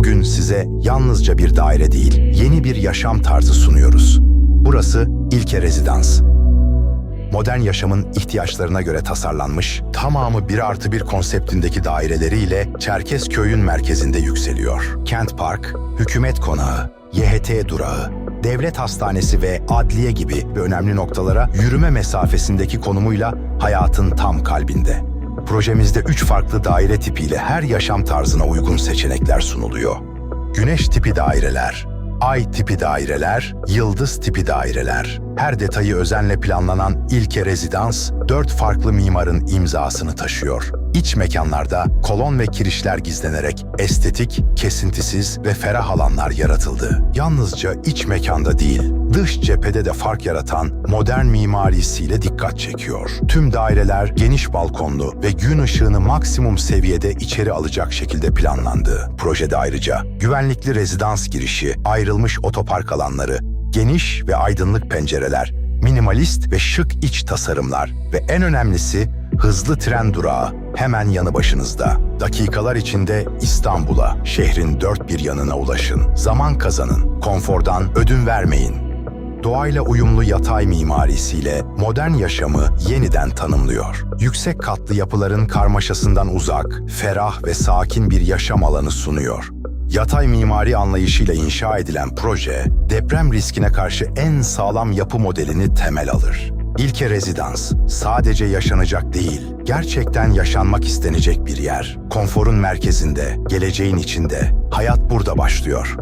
Bugün size yalnızca bir daire değil, yeni bir yaşam tarzı sunuyoruz. Burası İlke Rezidans. Modern yaşamın ihtiyaçlarına göre tasarlanmış, tamamı bir artı bir konseptindeki daireleriyle Çerkezköy'ün merkezinde yükseliyor. Kent Park, Hükümet Konağı, YHT Durağı, Devlet Hastanesi ve Adliye gibi önemli noktalara yürüme mesafesindeki konumuyla hayatın tam kalbinde. Projemizde üç farklı daire tipiyle her yaşam tarzına uygun seçenekler sunuluyor. Güneş tipi daireler, ay tipi daireler, yıldız tipi daireler. Her detayı özenle planlanan İlke Rezidans, dört farklı mimarın imzasını taşıyor. İç mekanlarda kolon ve kirişler gizlenerek estetik, kesintisiz ve ferah alanlar yaratıldı. Yalnızca iç mekanda değil, dış cephede de fark yaratan modern mimarisiyle dikkat çekiyor. Tüm daireler geniş balkonlu ve gün ışığını maksimum seviyede içeri alacak şekilde planlandı. Projede ayrıca güvenlikli rezidans girişi, ayrılmış otopark alanları, geniş ve aydınlık pencereler, minimalist ve şık iç tasarımlar ve en önemlisi hızlı tren durağı hemen yanı başınızda. Dakikalar içinde İstanbul'a, şehrin dört bir yanına ulaşın. Zaman kazanın, konfordan ödün vermeyin. Doğayla uyumlu yatay mimarisiyle modern yaşamı yeniden tanımlıyor. Yüksek katlı yapıların karmaşasından uzak, ferah ve sakin bir yaşam alanı sunuyor. Yatay mimari anlayışıyla inşa edilen proje, deprem riskine karşı en sağlam yapı modelini temel alır. İlke Rezidans, sadece yaşanacak değil, gerçekten yaşanmak istenecek bir yer. Konforun merkezinde, geleceğin içinde, hayat burada başlıyor.